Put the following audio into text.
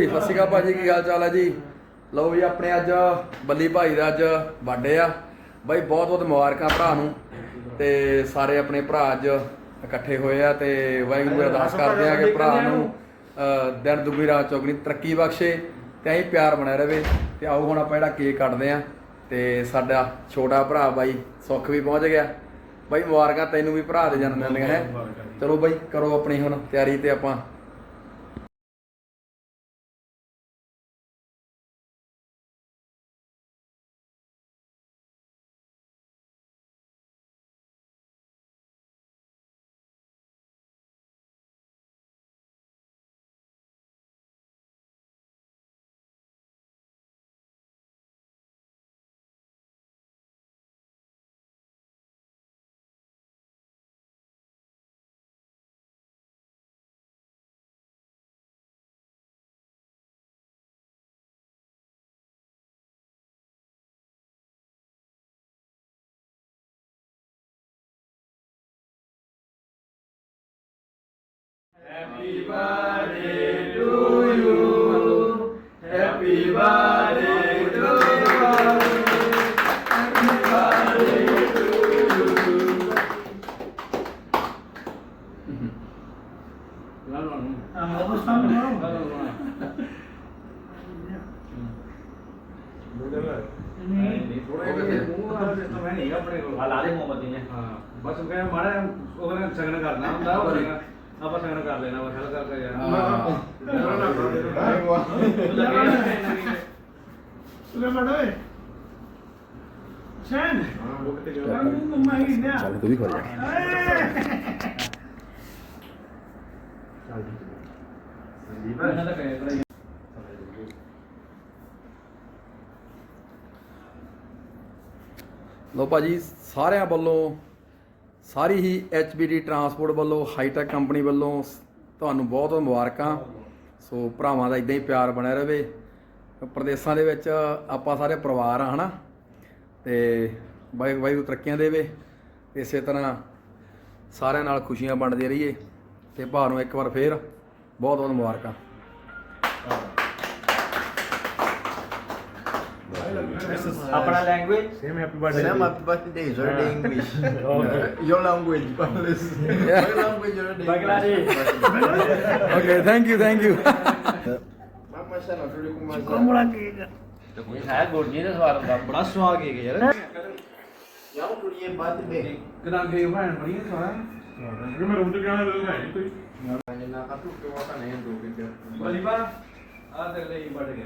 ਸਤਿ ਸ਼੍ਰੀ ਅਕਾਲ ਭਾਜੀ ਕੀ ਹਾਲ ਚਾਲ ਹੈ ਜੀ? ਲਓ ਜੀ ਆਪਣੇ ਅੱਜ ਬੱਲੀ ਭਾਈ ਦਾ ਅੱਜ ਬਰਥਡੇ ਆ। ਬਾਈ ਬਹੁਤ ਬਹੁਤ ਮੁਬਾਰਕਾਂ ਭਰਾ ਨੂੰ ਤੇ ਸਾਰੇ ਆਪਣੇ ਭਰਾ ਅੱਜ ਇਕੱਠੇ ਹੋਏ ਆ ਤੇ ਵਾਹਿਗੁਰੂ ਅਰਦਾਸ ਕਰਦੇ ਆ ਕਿ ਭਰਾ ਨੂੰ ਦਿਨ ਦੁਗਣੀ ਰਾਤ ਚੌਗਣੀ ਤਰੱਕੀ ਬਖਸ਼ੇ ਤੇ ਐਂ ਪਿਆਰ ਬਣਿਆ ਰਵੇ ਤੇ ਆਓ ਹੁਣ ਆਪਾਂ ਜਿਹੜਾ ਕੇਕ ਕੱਟਦੇ ਆ ਤੇ ਸਾਡਾ ਛੋਟਾ ਭਰਾ ਬਾਈ ਸੁੱਖ ਵੀ ਪਹੁੰਚ ਗਿਆ। ਬਾਈ ਮੁਬਾਰਕਾਂ ਤੈਨੂੰ ਵੀ ਭਰਾ ਦੇ ਜਨਮ ਦਿਨ ਹੈ? ਚਲੋ ਬਾਈ ਕਰੋ ਆਪਣੀ ਹੁਣ ਤਿਆਰੀ ਤੇ ਆਪਾਂ ਲਾ ਦੇ ਬਸ ਕਹਿੰਦਾ ਮਾੜਾ ਉਹ ਕਹਿੰਦਾ ਸਗਨ ਕਰਨਾ ਹੁੰਦਾ ਉਹ ਕਹਿੰਦਾ ਆਪਾਂ ਸਗਨ ਕਰ ਲੈਣਾ ਵਾ। ਖਲ ਕਰਕੇ ਯਾਰ ਚੱਲ। ਤੂੰ ਵੀ ਖੜ ਜਾ ਇਹਨਾਂ ਦਾ ਕਹਿ ਲੋ ਭਾਜੀ ਸਾਰਿਆਂ ਵੱਲੋਂ ਸਾਰੀ ਹੀ HBD ਟਰਾਂਸਪੋਰਟ ਵੱਲੋਂ ਹਾਈਟੈਕ ਕੰਪਨੀ ਵੱਲੋਂ ਸ- ਤੁਹਾਨੂੰ ਬਹੁਤ ਮੁਬਾਰਕਾਂ। ਸੋ ਭਰਾਵਾਂ ਦਾ ਇਦਾਂ ਹੀ ਪਿਆਰ ਬਣਿਆ ਰਵੇ। ਪ੍ਰਦੇਸ਼ਾਂ ਦੇ ਵਿੱਚ ਆਪਾਂ ਸਾਰੇ ਪਰਿਵਾਰ ਆ, ਹਨਾ? ਤੇ ਬਾਈ ਵਾਹਿਗੁਰੂ ਤਰੱਕੀਆਂ ਦੇਵੇ। ਇਸੇ ਤਰ੍ਹਾਂ ਸਾਰਿਆਂ ਨਾਲ ਖੁਸ਼ੀਆਂ ਵੰਡਦੇ ਰਹੀਏ। ਤੇ ਭਾ ਨੂੰ ਇੱਕ ਵਾਰ ਫੇਰ ਬਹੁਤ ਬਹੁਤ ਮੁਬਾਰਕਾਂ। ਆਪਣਾ language same happy birthday Same happy birthday, is already English. your language. My language already. English. Okay thank you thank you Mama sana tuli kumaza. ਇਹ ਹੈ ਗੁਰਜੀ ਦਾ ਸਵਾਲ ਹੁੰਦਾ ਬੜਾ ਸਵਾਦ ਹੈ ਯਾਰ Yamu tuli ye birthday. ਕਿਦਾਂ ਗਈ ਭੈਣ ਬੜੀ ਸਵਾਦ ਮੈਂ ਰੂਮ ਚ ਗਿਆ ਨਾ ਹੈ ਕੋਈ Kanya nakatuke waka na yendo kaya. ਬਲੀ ਬਾ ਆ ਦੇਖ ਲੈ ਇਹ ਬਰਥਡੇ ਗਿਆ